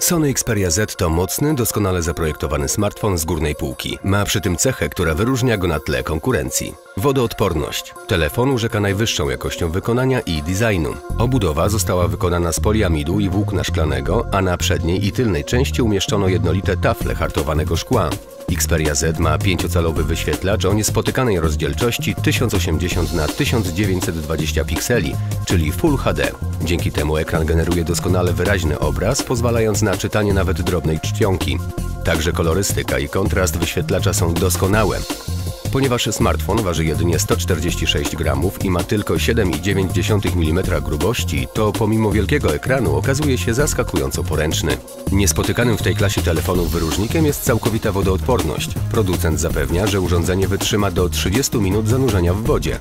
Sony Xperia Z to mocny, doskonale zaprojektowany smartfon z górnej półki. Ma przy tym cechę, która wyróżnia go na tle konkurencji. Wodoodporność. Telefon urzeka najwyższą jakością wykonania i designu. Obudowa została wykonana z poliamidu i włókna szklanego, a na przedniej i tylnej części umieszczono jednolite tafle hartowanego szkła. Xperia Z ma 5-calowy wyświetlacz o niespotykanej rozdzielczości 1080 na 1920 pikseli, czyli Full HD. Dzięki temu ekran generuje doskonale wyraźny obraz, pozwalając na czytanie nawet drobnej czcionki. Także kolorystyka i kontrast wyświetlacza są doskonałe. Ponieważ smartfon waży jedynie 146 gramów i ma tylko 7,9 mm grubości, to pomimo wielkiego ekranu okazuje się zaskakująco poręczny. Niespotykanym w tej klasie telefonów wyróżnikiem jest całkowita wodoodporność. Producent zapewnia, że urządzenie wytrzyma do 30 minut zanurzenia w wodzie.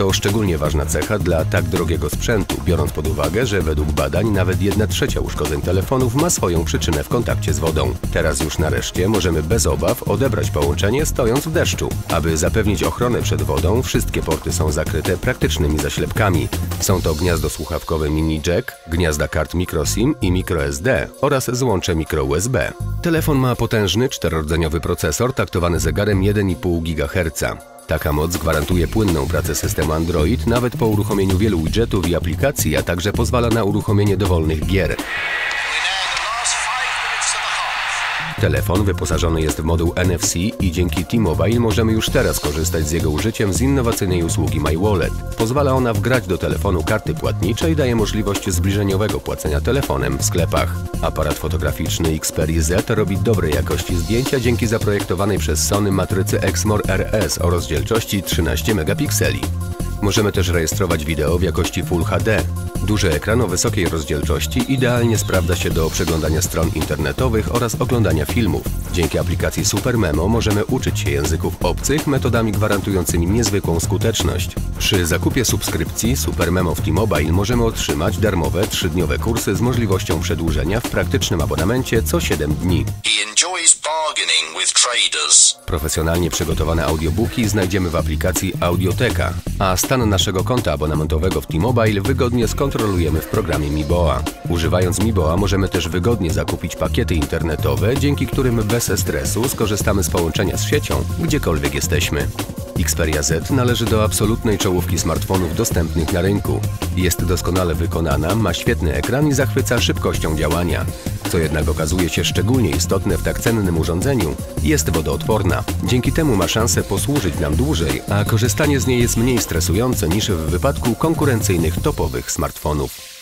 To szczególnie ważna cecha dla tak drogiego sprzętu, biorąc pod uwagę, że według badań nawet 1 trzecia uszkodzeń telefonów ma swoją przyczynę w kontakcie z wodą. Teraz już nareszcie możemy bez obaw odebrać połączenie stojąc w deszczu. Aby zapewnić ochronę przed wodą, wszystkie porty są zakryte praktycznymi zaślepkami. Są to gniazdo słuchawkowe mini jack, gniazda kart microSIM i microSD oraz złącze micro USB. Telefon ma potężny czterordzeniowy procesor taktowany zegarem 1,5 GHz. Taka moc gwarantuje płynną pracę systemu Android nawet po uruchomieniu wielu widgetów i aplikacji, a także pozwala na uruchomienie dowolnych gier. Telefon wyposażony jest w moduł NFC i dzięki T-Mobile możemy już teraz korzystać z jego użyciem z innowacyjnej usługi MyWallet. Pozwala ona wgrać do telefonu karty płatnicze i daje możliwość zbliżeniowego płacenia telefonem w sklepach. Aparat fotograficzny Xperia Z robi dobrej jakości zdjęcia dzięki zaprojektowanej przez Sony matrycy Exmor RS o rozdzielczości 13 megapikseli. Możemy też rejestrować wideo w jakości Full HD. Duży ekran o wysokiej rozdzielczości idealnie sprawdza się do przeglądania stron internetowych oraz oglądania filmów. Dzięki aplikacji Super Memo możemy uczyć się języków obcych metodami gwarantującymi niezwykłą skuteczność. Przy zakupie subskrypcji Super Memo w T-Mobile możemy otrzymać darmowe 3-dniowe kursy z możliwością przedłużenia w praktycznym abonamencie co 7 dni. Profesjonalnie przygotowane audiobooki znajdziemy w aplikacji Audioteka, a stan naszego konta abonamentowego w T-Mobile wygodnie skontrolujemy w programie Miboa. Używając Miboa możemy też wygodnie zakupić pakiety internetowe, dzięki którym bez stresu skorzystamy z połączenia z siecią, gdziekolwiek jesteśmy. Xperia Z należy do absolutnej czołówki smartfonów dostępnych na rynku. Jest doskonale wykonana, ma świetny ekran i zachwyca szybkością działania. Co jednak okazuje się szczególnie istotne w tak cennym urządzeniu, jest wodoodporna. Dzięki temu ma szansę posłużyć nam dłużej, a korzystanie z niej jest mniej stresujące niż w wypadku konkurencyjnych topowych smartfonów.